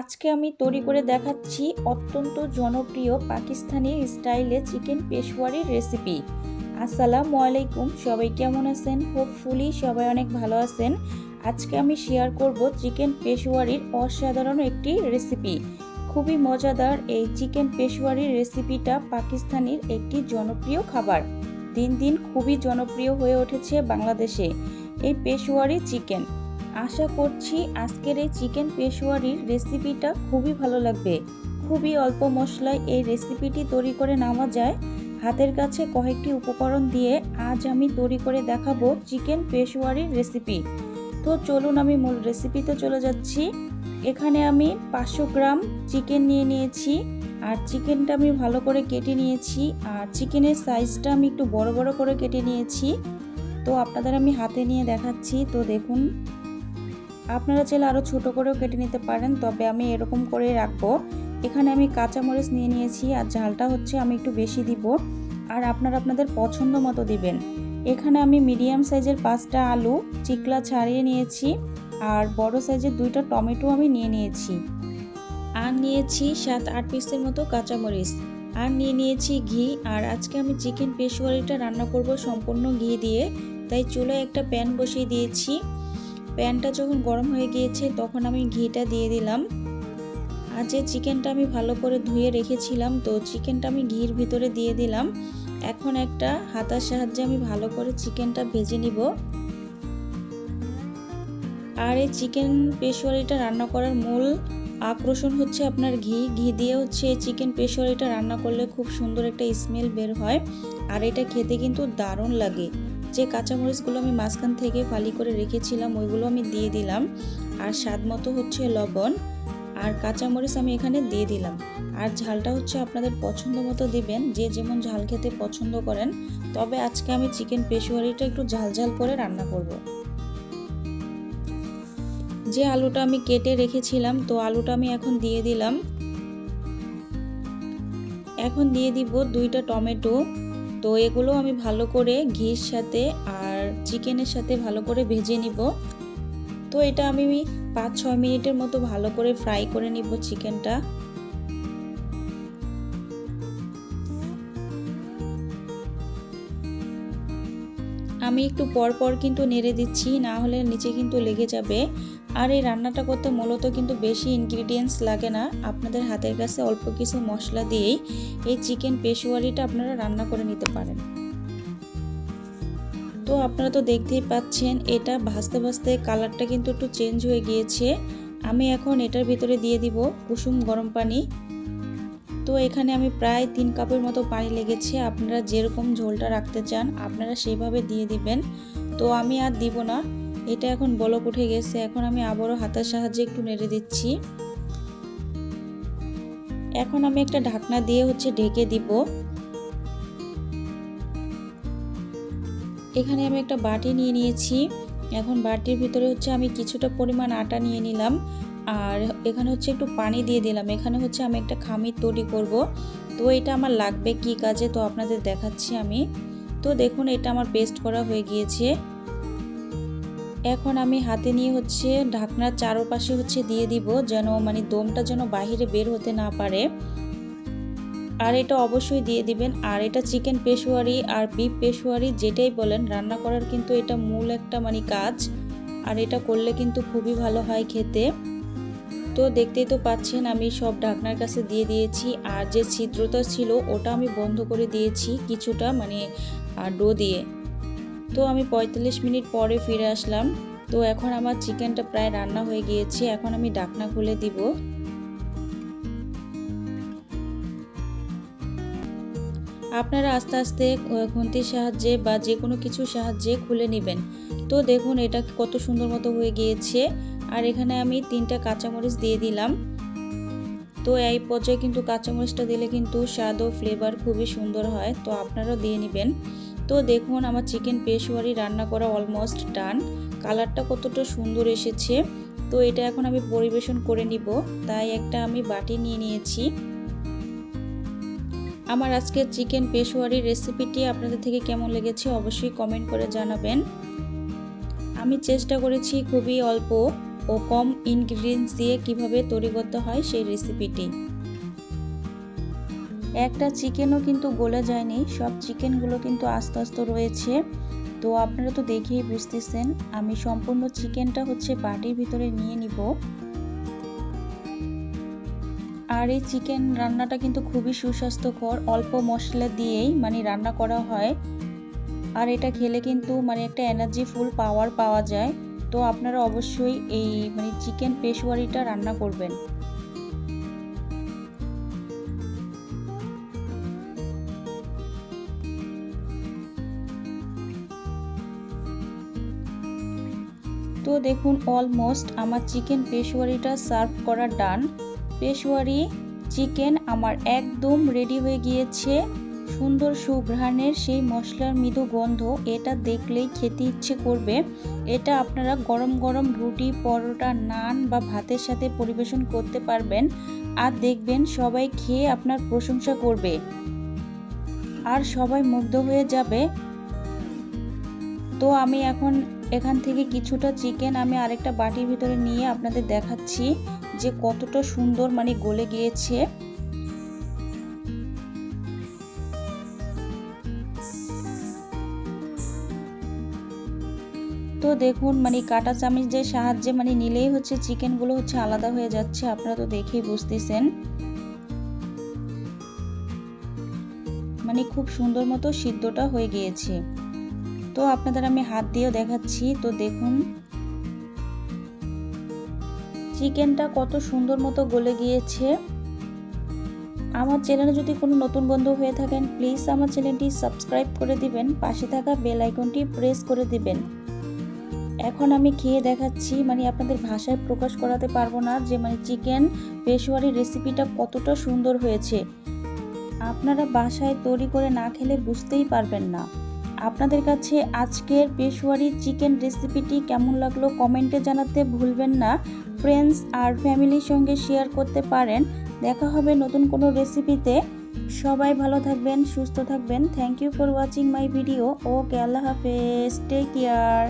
আজকে আমি তৈরি করে দেখাচ্ছি অত্যন্ত জনপ্রিয় পাকিস্তানি স্টাইলে চিকেন পেশওয়ারির রেসিপি। আসসালামু আলাইকুম, সবাই কেমন আছেন? হোপফুলি সবাই অনেক ভালো আছেন। আজকে আমি শেয়ার করব চিকেন পেশওয়ারির অসাধারণ একটি রেসিপি। খুবই মজাদার এই চিকেন পেশওয়ারির রেসিপিটা পাকিস্তানির একটি জনপ্রিয় খাবার। দিন দিন খুবই জনপ্রিয় হয়ে উঠেছে বাংলাদেশে। এই পেশওয়ারি চিকেন আশা করছি আজকের এই চিকেন পেশোয়ারির রেসিপিটা খুবই ভালো লাগবে। খুবই অল্প মশলায় এই রেসিপিটি তৈরি করে নেওয়া যায়। হাতের কাছে কয়েকটি উপকরণ দিয়ে আজ আমি তৈরি করে দেখাবো চিকেন পেশোয়ারির রেসিপি। তো চলুন আমি মূল রেসিপিতে চলে যাচ্ছি। এখানে আমি পাঁচশো গ্রাম চিকেন নিয়ে নিয়েছি আর চিকেনটা আমি ভালো করে কেটে নিয়েছি আর চিকেনের সাইজটা আমি একটু বড় বড় করে কেটে নিয়েছি। তো আপনাদের আমি হাতে নিয়ে দেখাচ্ছি। তো দেখুন আপনারা চাইলে আরও ছোটো করেও কেটে নিতে পারেন, তবে আমি এরকম করে রাখব। এখানে আমি কাঁচামরিচ নিয়ে নিয়েছি আর ঝালটা হচ্ছে আমি একটু বেশি দিব। আর আপনারা আপনাদের পছন্দ মতো দিবেন। এখানে আমি মিডিয়াম সাইজের পাঁচটা আলু চিকলা ছাড়িয়ে নিয়েছি আর বড় সাইজের দুইটা টমেটো আমি নিয়ে নিয়েছি। আর নিয়েছি সাত আট পিসের মতো কাঁচামরিচ। আর নিয়ে নিয়েছি ঘি আর আজকে আমি চিকেন পেশোয়ারিটা রান্না করব সম্পূর্ণ ঘি দিয়ে। তাই চুলায় একটা প্যান বসিয়ে দিয়েছি। প্যানটা যখন গরম হয়ে গিয়েছে, তখন আমি ঘিটা দিয়ে দিলাম। আর যে চিকেনটা আমি ভালো করে ধুয়ে রেখেছিলাম, তো চিকেনটা আমি ঘির ভিতরে দিয়ে দিলাম। এখন একটা হাতার সাহায্যে আমি ভালো করে চিকেনটা ভেজে নিব। আর এই চিকেন পেশোয়ারিটা রান্না করার মূল আকর্ষণ হচ্ছে আপনার ঘি। ঘি দিয়ে হচ্ছে চিকেন পেশোয়ারিটা রান্না করলে খুব সুন্দর একটা স্মেল বের হয়। আর এটা খেতে কিন্তু দারুণ লাগে। যে কাঁচামরিচগুলো আমি মাঝখান থেকে ফালি করে রেখেছিলাম, ওইগুলো আমি দিয়ে দিলাম। আর স্বাদ মতো হচ্ছে লবণ। আর কাঁচামরিচ আমি এখানে দিয়ে দিলাম। আর ঝালটা হচ্ছে আপনাদের পছন্দ মতো দিবেন, যে যেমন ঝাল খেতে পছন্দ করেন। তবে আজকে আমি চিকেন পেশোয়ারিটা একটু ঝাল ঝাল করে রান্না করব। যে আলুটা আমি কেটে রেখেছিলাম, তো আলুটা আমি এখন দিয়ে দিলাম। এখন দিয়ে দিব দুইটা টমেটো। তো এগুলো আমি ভালো করে ঘির সাথে আর চিকেনের সাথে ভালো করে ভেজে নিব। তো এটা আমি পাঁচ ছয় মিনিটের মতো ভালো করে ফ্রাই করে নিব চিকেনটা। আমি একটু পর পর কিন্তু নেড়ে দিচ্ছি, না হলে নিচে কিন্তু লেগে যাবে। আর এই রান্নাটা করতে মূলত কিন্তু বেশি ইনগ্রিডিয়েন্টস লাগে না। আপনাদের হাতের কাছে অল্প কিছু মশলা দিয়েই এই চিকেন পেশোয়ারিটা আপনারা রান্না করে নিতে পারেন। তো আপনারা তো দেখতেই পাচ্ছেন, এটা ভাজতে ভাজতে কালারটা কিন্তু একটু চেঞ্জ হয়ে গিয়েছে। আমি এখন এটার ভিতরে দিয়ে দিব কুসুম গরম পানি। তো এখানে আমি প্রায় তিন কাপের মতো পানি লেগেছে, আপনারা যেরকম ঝোলটা রাখতে চান, আপনারা সেভাবে দিয়ে দিবেন। তো আমি আর দিব না এটা এখন বলক উঠে গেছে। এখন আমি আবারও হাতের সাহায্যে একটু নেড়ে দিচ্ছি। এখন আমি একটা ঢাকনা দিয়ে হচ্ছে ঢেকে দিব। এখানে আমি একটা বাটি নিয়ে নিয়েছি। এখন বাটির ভিতরে হচ্ছে আমি কিছুটা পরিমাণ আটা নিয়ে নিলাম। আর এখানে হচ্ছে একটু পানি দিয়ে দিলাম। এখানে হচ্ছে আমি একটা খামির তৈরি করব। তো এটা আমার লাগবে কি কাজে? তো আপনাদের দেখাচ্ছি আমি। তো দেখুন, এটা আমার পেস্ট করা হয়ে গিয়েছে। এখন আমি হাতে নিয়ে হচ্ছে ঢাকনার চারপাশে হচ্ছে দিয়ে দিব যেন মানে দমটা যেন বাহিরে বের হতে না পারে। আর এটা অবশ্যই দিয়ে দিবেন। আর এটা চিকেন পেশোয়ারি আর বিফ পেশোয়ারি যেটাই বলেন, রান্না করার কিন্তু এটা মূল একটা মানে কাজ। আর এটা করলে কিন্তু খুবই ভালো হয় খেতে। তো দেখতেই তো পাচ্ছেন আমি সব ঢাকনার কাছে দিয়ে দিয়েছি। আর যে ছিদ্রতা ছিল ওটা আমি বন্ধ করে দিয়েছি কিছুটা মানে ডো দিয়ে। তো আমি পঁয়তাল্লিশ মিনিট পরে ফিরে আসলাম। তো এখন আমার চিকেনটা প্রায় রান্না হয়ে গিয়েছে, এখন আমি ডাকনা খুলে দিব। আপনারা আস্তে আস্তে খুন্তির সাহায্যে বা যে কোনো কিছুর সাহায্যে খুলে নেবেন। তো দেখুন, এটা কত সুন্দর মতো হয়ে গিয়েছে। আর এখানে আমি তিনটা কাঁচামরিচ দিয়ে দিলাম। তো এই পর্যায়ে কিন্তু কাঁচামরিচটা দিলে কিন্তু স্বাদ ও ফ্লেভার খুবই সুন্দর হয়। তো আপনারাও দিয়ে নেবেন। তো দেখুন, আমার চিকেন পেশোয়ারি রান্না করা অলমোস্ট ডান কালারটা কতটা সুন্দর এসেছে। তো এটা এখন আমি পরিবেশন করে নিব। তাই একটা আমি বাটি নিয়ে নিয়েছি। আমার আজকের চিকেন পেশোয়ারি রেসিপিটি আপনাদের থেকে কেমন লেগেছে অবশ্যই কমেন্ট করে জানাবেন। আমি চেষ্টা করেছি খুবই অল্প ও কম ইনগ্রিডিয়েন্টস দিয়ে কীভাবে তৈরি করতে হয় সেই রেসিপিটি একটা চিকেনও কিন্তু গলে যায়নি, সব চিকেনগুলো কিন্তু আস্তে আস্তে রয়েছে। তো আপনারা তো দেখেই বুঝতেছেন, আমি সম্পূর্ণ চিকেনটা হচ্ছে বাটির ভিতরে নিয়ে নিব। আর এই চিকেন রান্নাটা কিন্তু খুবই সুস্বাস্থ্যকর, অল্প মশলা দিয়েই মানে রান্না করা হয়। আর এটা খেলে কিন্তু মানে একটা এনার্জি ফুল পাওয়ার পাওয়া যায়। তো আপনারা অবশ্যই এই মানে চিকেন পেশোয়ারিটা রান্না করবেন। তো দেখুন অলমোস্ট আমার চিকেন পেশোয়ারিটা সার্ভ করা ডান পেশোয়ারি চিকেন আমার একদম রেডি হয়ে গিয়েছে। সুন্দর সুঘ্রাণের সেই মশলার মৃদু গন্ধ, এটা দেখলেই খেতে ইচ্ছে করবে। এটা আপনারা গরম গরম রুটি, পরোটা, নান বা ভাতের সাথে পরিবেশন করতে পারবেন। আর দেখবেন সবাই খেয়ে আপনার প্রশংসা করবে। আর সবাই মুগ্ধ হয়ে যাবে। তো আমি এখন এখান থেকে কিছুটা চিকেন আমি আরেকটা বাটির ভিতরে নিয়ে আপনাদের দেখাচ্ছি যে কতটা সুন্দর মানে গলে গিয়েছে। তো দেখুন মানে কাটা চামচের সাহায্যে মানে নিলেই হচ্ছে চিকেনগুলো হচ্ছে আলাদা হয়ে যাচ্ছে, আপনারা তো দেখেই বুঝতেছেন। মানে খুব সুন্দর মতো সিদ্ধটা হয়ে গিয়েছে। তো আপনাদের আমি হাত দিয়েও দেখাচ্ছি। তো দেখুন। চিকেনটা কত সুন্দর মতো গলে গিয়েছে। আমার চ্যানেলে যদি কোনো নতুন বন্ধু হয়ে থাকেন প্লিজ আমার চ্যানেলটি সাবস্ক্রাইব করে দিবেন, পাশে থাকা বেল আইকনটি প্রেস করে দিবেন। এখন আমি খেয়ে দেখাচ্ছি মানে আপনাদের ভাষায় প্রকাশ করাতে পারব না যে মানে চিকেন পেশোয়ারি রেসিপিটা কতটা সুন্দর হয়েছে। আপনারা বাসায় তৈরি করে না খেলে বুঝতেই পারবেন না। আপনাদের কাছে আজকের পেশোয়ারি চিকেন রেসিপিটি কেমন লাগল কমেন্টে জানাতে ভুলবেন না। ফ্রেন্ডস আর ফ্যামিলির সঙ্গে শেয়ার করতে পারেন। দেখা হবে নতুন কোনো রেসিপিতে সবাই ভালো থাকবেন, সুস্থ থাকবেন। Thank you for watching my video okay, আল্লাহ হাফেজ। Take care